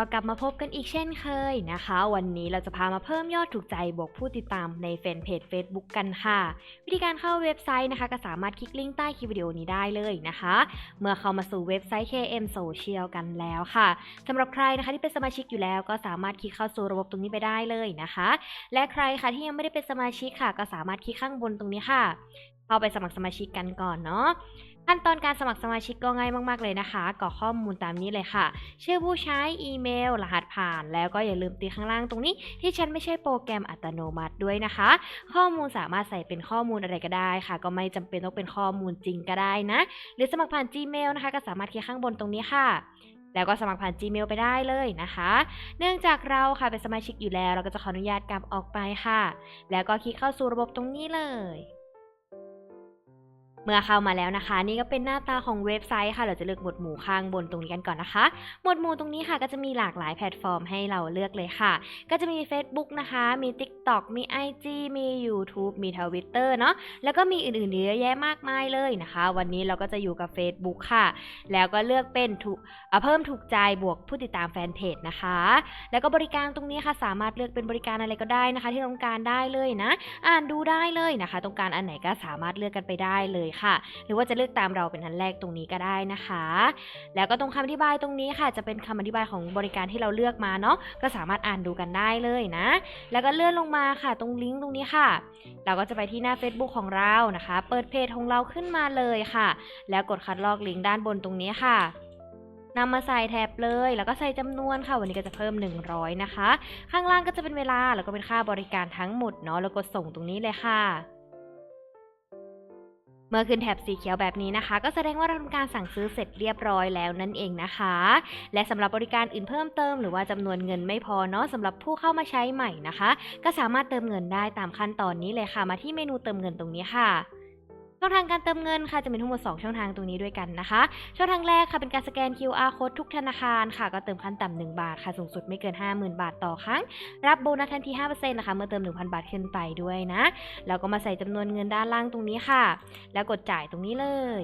ก็กลับมาพบกันอีกเช่นเคยนะคะ วันนี้เราจะพามาเพิ่มยอดถูกใจบวกผู้ติดตามในแฟนเพจ Facebook กันค่ะ วิธีการเข้าเว็บไซต์นะคะ ก็สามารถคลิกลิงก์ใต้คลิปวิดีโอนี้ได้เลยนะคะ เมื่อเข้ามาสู่เว็บไซต์ KM Social กันแล้วค่ะสำหรับใครนะคะที่เป็นสมาชิกอยู่แล้วก็สามารถคลิกเข้าสู่ระบบตรงนี้ไปได้เลยนะคะ และใครค่ะที่ยังไม่ได้เป็นสมาชิกค่ะ ก็สามารถคลิกข้างบนตรงนี้ค่ะเข้าไปสมัครสมาชิกกันก่อนเนาะ ขั้นตอนการสมัครสมาชิกก็ง่ายมากๆเลยนะคะกรอกข้อมูลตามนี้เลยค่ะ ชื่อผู้ใช้อีเมล รหัสผ่าน แล้วก็อย่าลืมตีข้างล่างตรงนี้ ที่ฉันไม่ใช่โปรแกรมอัตโนมัติด้วยนะคะ ข้อมูลสามารถใส่เป็นข้อมูลอะไรก็ได้ค่ะ ก็ไม่จำเป็นต้องเป็นข้อมูลจริงก็ได้นะ หรือสมัครผ่าน Gmail นะคะ ก็สามารถคลิกข้างบนตรงนี้ค่ะแล้วก็สมัครผ่าน Gmail ไปได้เลยนะคะ เนื่องจากเราค่ะเป็นสมาชิกอยู่แล้ว เราก็จะขออนุญาตกลับออกไปค่ะ แล้วก็คลิกเข้าสู่ระบบตรงนี้เลย เมื่อเข้ามาแล้วนะคะ นี่ก็เป็นหน้าตาของเว็บไซต์ค่ะ เราจะเลือกหมวดหมู่ข้างบนตรงนี้กันก่อนนะคะ หมวดหมู่ตรงนี้ค่ะก็จะมีหลากหลายแพลตฟอร์มให้เราเลือกเลยค่ะ ก็จะมี Facebook นะคะ มี TikTok มี IG มี YouTube มี Twitter เนาะแล้วก็มีอื่นๆเยอะแยะมากมายเลยนะคะ วันนี้เราก็จะอยู่กับ Facebook ค่ะ แล้วก็เลือกเป็นถูกเเพิ่มถูกใจบวกผู้ติดตามแฟนเพจนะคะ แล้วก็บริการตรงนี้ค่ะสามารถเลือกเป็นบริการอะไรก็ได้นะคะ ที่ต้องการได้เลยนะ อ่านดูได้เลยนะคะต้องการอันไหนก็สามารถเลือกกันไปได้เลยค่ะ หรือว่าจะเลือกตามเราเป็นอันแรกตรงนี้ก็ได้นะคะ แล้วก็ตรงคำอธิบายตรงนี้ค่ะ จะเป็นคำอธิบายของบริการที่เราเลือกมาเนาะก็สามารถอ่านดูกันได้เลยนะ แล้วก็เลื่อนลงมาค่ะ ตรงลิงก์ตรงนี้ค่ะ เราก็จะไปที่หน้า Facebook ของเรานะคะ เปิดเพจของเราขึ้นมาเลยค่ะ แล้วกดคัดลอกลิงก์ด้านบนตรงนี้ค่ะนำมาใส่แท็บเลย แล้วก็ใส่จำนวนค่ะ วันนี้ก็จะเพิ่ม 100 นะคะ ข้างล่างก็จะเป็นเวลา แล้วก็เป็นค่าบริการทั้งหมดเนาะ แล้วกดส่งตรงนี้เลยค่ะ เมื่อขึ้นแถบสีเขียวแบบนี้นะคะ ก็แสดงว่าเราทำการสั่งซื้อเสร็จเรียบร้อยแล้วนั่นเองนะคะ และสำหรับบริการอื่นเพิ่มเติมหรือว่าจำนวนเงินไม่พอเนาะสำหรับผู้เข้ามาใช้ใหม่นะคะ ก็สามารถเติมเงินได้ตามขั้นตอนนี้เลยค่ะ มาที่เมนูเติมเงินตรงนี้ค่ะ ช่องทางการเติมเงินค่ะจะมีทั้งหมด 2 ช่องทางตรงนี้ด้วยกันนะคะ ช่องทางแรกค่ะเป็นการสแกน QR code ทุกธนาคารค่ะ ก็เติมขั้นต่ำ1บาทค่ะ สูงสุดไม่เกิน 50,000 บาทต่อครั้ง รับโบนัสทันที 5%นะคะ เมื่อเติม 1,000 บาทขึ้นไปด้วยนะ แล้วก็มาใส่จำนวนเงินด้านล่างตรงนี้ค่ะ แล้วกดจ่ายตรงนี้เลย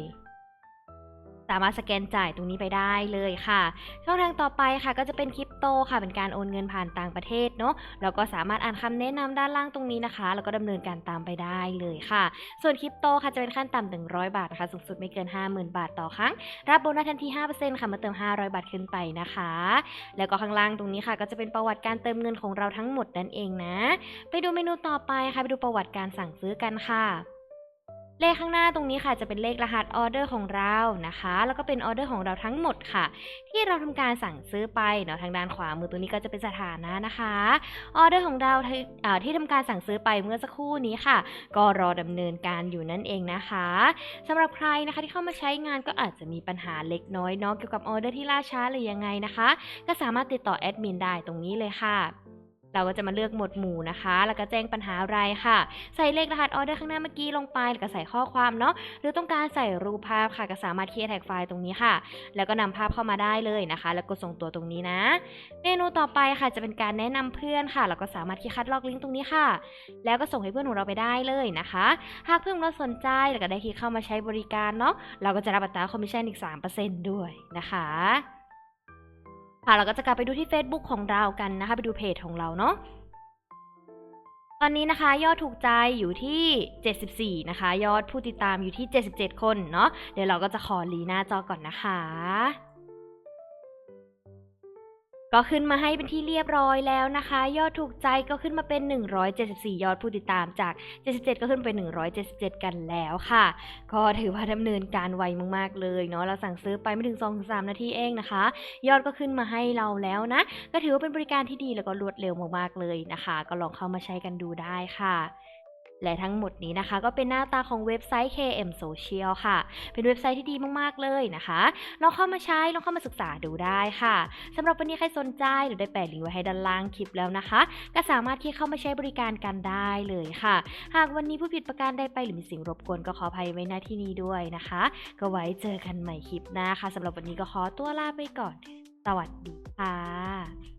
สามารถสแกนจ่ายตรงนี้ไปได้เลยค่ะ ช่องทางต่อไปค่ะก็จะเป็นคริปโตค่ะ เป็นการโอนเงินผ่านต่างประเทศเนาะแล้วก็สามารถอ่านคำแนะนำด้านล่างตรงนี้นะคะ แล้วก็ดำเนินการตามไปได้เลยค่ะ ส่วนคริปโตค่ะจะเป็นขั้นต่ำ100 บาทนะคะสูงสุดไม่เกิน 50,000 บาทต่อครั้ง รับโบนัสทันที 5%ค่ะเมื่อเติม 500 บาทขึ้นไปนะคะ แล้วก็ข้างล่างตรงนี้ค่ะ ก็จะเป็นประวัติการเติมเงินของเราทั้งหมดนั่นเองนะ ไปดูเมนูต่อไปค่ะไปดูประวัติการสั่งซื้อกันค่ะ เลขข้างหน้าตรงนี้ค่ะจะเป็นเลขรหัสออเดอร์ของเรานะคะ แล้วก็เป็นออเดอร์ของเราทั้งหมดค่ะ ที่เราทำการสั่งซื้อไปเนาะทางด้านขวามือตัวนี้ก็จะเป็นสถานะนะคะออเดอร์ของเราที่อ่าที่ทำการสั่งซื้อไปเมื่อสักครู่นี้ค่ะ ก็รอดำเนินการอยู่นั่นเองนะคะสำหรับใครนะคะที่เข้ามาใช้งานก็อาจจะมีปัญหาเล็กน้อยเนาะเกี่ยวกับออเดอร์ที่ล่าช้าหรือยังไงนะคะ ก็สามารถติดต่อแอดมินได้ตรงนี้เลยค่ะ เราก็จะมาเลือกหมวดหมู่นะคะ แล้วก็แจ้งปัญหาอะไรค่ะ ใส่เลขรหัสออเดอร์ข้างหน้าเมื่อกี้ลงไป แล้วก็ใส่ข้อความเนาะ หรือต้องการใส่รูปภาพค่ะ ก็สามารถเคลียร์แท็กไฟล์ตรงนี้ค่ะ แล้วก็นำภาพเข้ามาได้เลยนะคะ แล้วกดส่งตัวตรงนี้นะ เมนูต่อไปค่ะ จะเป็นการแนะนำเพื่อนค่ะ แล้วก็สามารถคลิกคัดลอกลิงก์ตรงนี้ค่ะ แล้วก็ส่งให้เพื่อนของเราไปได้เลยนะคะ หากเพื่อนเราสนใจ แล้วก็ได้คลิกเข้ามาใช้บริการเนาะ เราก็จะรับอัตราคอมมิชชั่นอีก 3%ด้วยนะคะ ค่ะเราก็จะกลับไปดูที่ Facebook ของเรากันนะคะ ไปดูเพจของเราเนาะตอนนี้นะคะยอดถูกใจอยู่ที่ 74 นะคะ ยอดผู้ติดตามอยู่ที่ 77 คนเนาะเดี๋ยวเราก็จะขอลีหน้าจอก่อนนะคะ ก็ขึ้นมาให้เป็นที่เรียบร้อยแล้วนะคะ ยอดถูกใจก็ขึ้นมาเป็น 174 ยอดผู้ติดตามจาก 77 ก็ขึ้นเป็น177 กันแล้วค่ะ ก็ถือว่าดำเนินการไวมากๆเลยเนาะเราสั่งซื้อไปไม่ถึง2-3 นาทีเองนะคะ ยอดก็ขึ้นมาให้เราแล้วนะ ก็ถือว่าเป็นบริการที่ดีแล้วก็รวดเร็วมากๆเลยนะคะ ก็ลองเข้ามาใช้กันดูได้ค่ะ และทั้งหมดนี้นะคะ ก็เป็นหน้าตาของเว็บไซต์ KM Social ค่ะ เป็นเว็บไซต์ที่ดีมากๆเลยนะคะลองเข้ามาใช้ลองเข้ามาศึกษาดูได้ค่ะสำหรับวันนี้ใครสนใจหรือได้แปะลิงก์ไว้ให้ด้านล่างคลิปแล้วนะคะ ก็สามารถที่เข้ามาใช้บริการกันได้เลยค่ะ หากวันนี้ผู้ผิดประการใดไปหรือมีสิ่งรบกวนก็ขออภัยไว้ณที่นี้ด้วยนะคะ ก็ไว้เจอกันใหม่คลิปหน้าค่ะสำหรับวันนี้ก็ขอตัวลาไปก่อน สวัสดีค่ะ